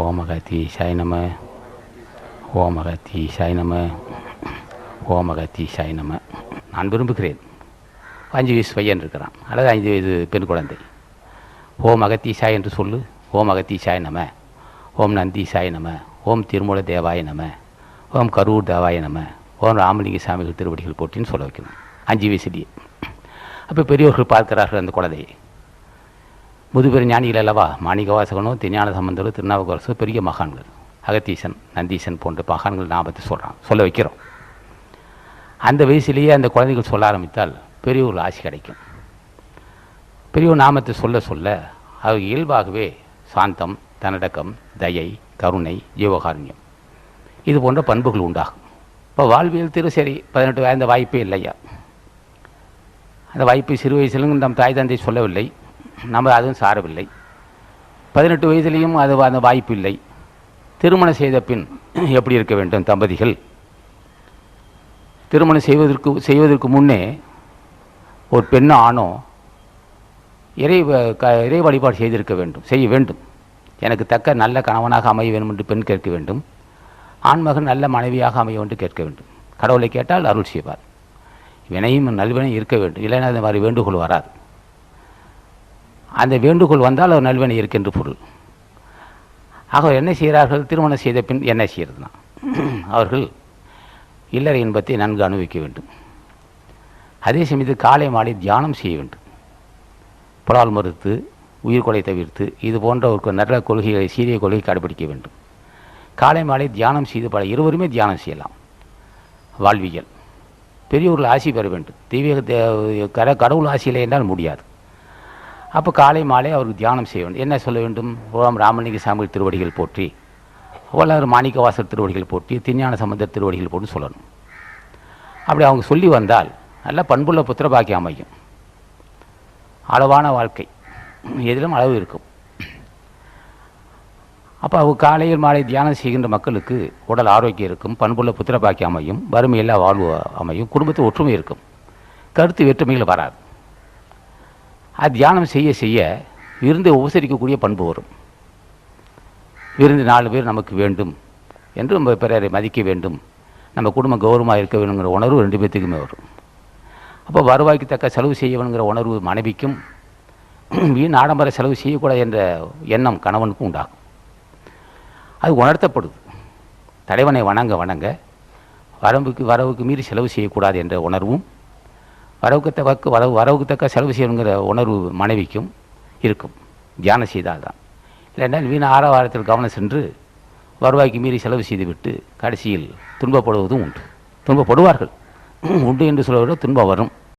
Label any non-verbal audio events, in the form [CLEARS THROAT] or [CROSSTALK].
ஓமகத்தீசாய் நம ஓமகத்தீசாய் நம ஓமகத்தீசாய் நம நான் விரும்புகிறேன். அஞ்சு வயசு பையன் இருக்கிறான். அல்லது அஞ்சு வயது பெண் குழந்தை. ஓம் அகத்தீசாய் என்று சொல்லு. ஓம் அகத்தீசாய் நம ஓம் நந்தீசாய் நம ஓம் திருமூல தேவாய நம ஓம் கரூர் தேவாய நம ஓம் ராமலிங்க சாமிகள் திருவடிகள் போட்டின்னு சொல்ல வைக்கணும். அஞ்சு வயசுலேயே. அப்போ பெரியவர்கள் பார்க்கிறார்கள் அந்த குழந்தையை. முதுபெரும் ஞானிகள் அல்லவா? மாணிகவாசகனோ திருஞான சம்பந்தரோ திருநாவுக்கரசோ பெரிய மகான்கள். அகத்தீசன் நந்தீசன் போன்ற மகான்கள் நாமத்தை சொல்கிறான் சொல்ல வைக்கிறோம். அந்த வயசுலேயே அந்த குழந்தைகள் சொல்ல ஆரம்பித்தால் பெரியவர்கள் ஆசி கிடைக்கும். பெரியவர் நாமத்தை சொல்ல சொல்ல அவர் இயல்பாகவே சாந்தம் தன்னடக்கம் தயை கருணை ஜீவகாருண்யம் இது போன்ற பண்புகள் உண்டாகும். இப்போ வாழ்வியல் திரு சரி பதினெட்டு வயது வாய்ப்பே இல்லையா? அந்த வாய்ப்பை சிறு வயசிலும் நம் தாய் தந்தை சொல்லவில்லை. நம்ம அதுவும் சாரவில்லை. பதினெட்டு வயதுலேயும் அது அந்த வாய்ப்பு இல்லை திருமணம் செய்த பின் எப்படி இருக்க வேண்டும் தம்பதிகள்? திருமணம் செய்வதற்கு செய்வதற்கு முன்னே ஒரு பெண்ணோ ஆணோ இறை வ- க இறை வழிபாடு செய்திருக்க வேண்டும் செய்ய வேண்டும். எனக்கு தக்க நல்ல கணவனாக அமைய வேண்டும் என்று பெண் கேட்க வேண்டும். ஆண்மகன் நல்ல மனைவியாக அமைய வேண்டும் கேட்க வேண்டும். கடவுளை கேட்டால் அருள் செய்வார். வினையும் நல்வினையும் இருக்க வேண்டும். இல்லைன்னா அந்த மாதிரி வேண்டுகோள் வராது. அந்த வேண்டுகோள் வந்தால் ஒரு நல்வினை இருக்கின்ற பொருள். ஆக என்ன செய்கிறார்கள்? திருமணம் செய்த பின் என்ன செய்கிறதுனா அவர்கள் இல்லற இன்பத்தை நன்கு அனுபவிக்க வேண்டும். அதே சமயத்தில் காலை மாலை தியானம் செய்ய வேண்டும். புலால் மறுத்து உயிர்கொலை தவிர்த்து இது போன்ற ஒரு நல்ல கொள்கைகளை சீரிய கொள்கை கடைபிடிக்க வேண்டும். காலை மாலை தியானம் செய்து பல இருவருமே தியானம் செய்யலாம். வாழ்வியல். பெரியவர்கள் ஆசி பெற வேண்டும். தெய்வீக தே- கட கடவுள் ஆசியில்லை என்றால் முடியாது. அப்போ காலை மாலை அவருக்கு தியானம் செய்ய வேண்டும். என்ன சொல்ல வேண்டும்? ஓம் ராமலிங்க சாமி திருவடிகள் போற்றி ஓலாறு மாணிக்கவாசர் திருவடிகள் போற்றி திருஞான சம்பந்தர் திருவடிகள் போட்டு சொல்லணும். அப்படி அவங்க சொல்லி வந்தால் நல்ல பண்புள்ள புத்திர பாக்கியம் அமையும். அளவான வாழ்க்கை. எதிலும் அளவு இருக்கும். அப்போ அவங்க காலையில் மாலை தியானம் செய்கின்ற மக்களுக்கு உடல் ஆரோக்கியம் இருக்கும் பண்புள்ள புத்திர பாக்கியம் அமையும் வறுமையில்லா வாழ்வு அமையும் குடும்பத்தில் ஒற்றுமை இருக்கும். கருத்து வேற்றுமைகள் வராது. அது தியானம் செய்ய செய்ய விருந்து உபசரிக்கக்கூடிய பண்பு வரும். விருந்து நாலு பேர் நமக்கு வேண்டும் என்று நம்ம பிறரை மதிக்க வேண்டும். நம்ம குடும்பம் கௌரவமாக இருக்க வேணுங்கிற உணர்வு ரெண்டு பேர்த்துக்குமே வரும். அப்போ வருவாய்க்கு தக்க செலவு செய்ய வேணுங்கிற உணர்வு மனைவிக்கும் [CLEARS THROAT] வீண் ஆடம்பர செலவு செய்யக்கூடாது என்ற எண்ணம் கணவனுக்கும் உண்டாகும். அது உணர்த்தப்படுது. தலைவனை வணங்க வணங்க வரம்புக்கு வரவுக்கு மீறி செலவு செய்யக்கூடாது என்ற உணர்வும் வரவுக்கு தக்க வரவு வரவுக்கு தக்க செலவு செய்யணுங்கிற உணர்வு மனைவிக்கும் இருக்கும். தியானம் செய்தால் தான் இல்லைன்னா வீண ஆரவாரத்தில் கவனம் சென்று வருவாய்க்கு மீறி செலவு செய்துவிட்டு கடைசியில் துன்பப்படுவதும் உண்டு. துன்பப்படுவார்கள். உண்டு என்று சொல்வதை விட துன்பம் வரும்.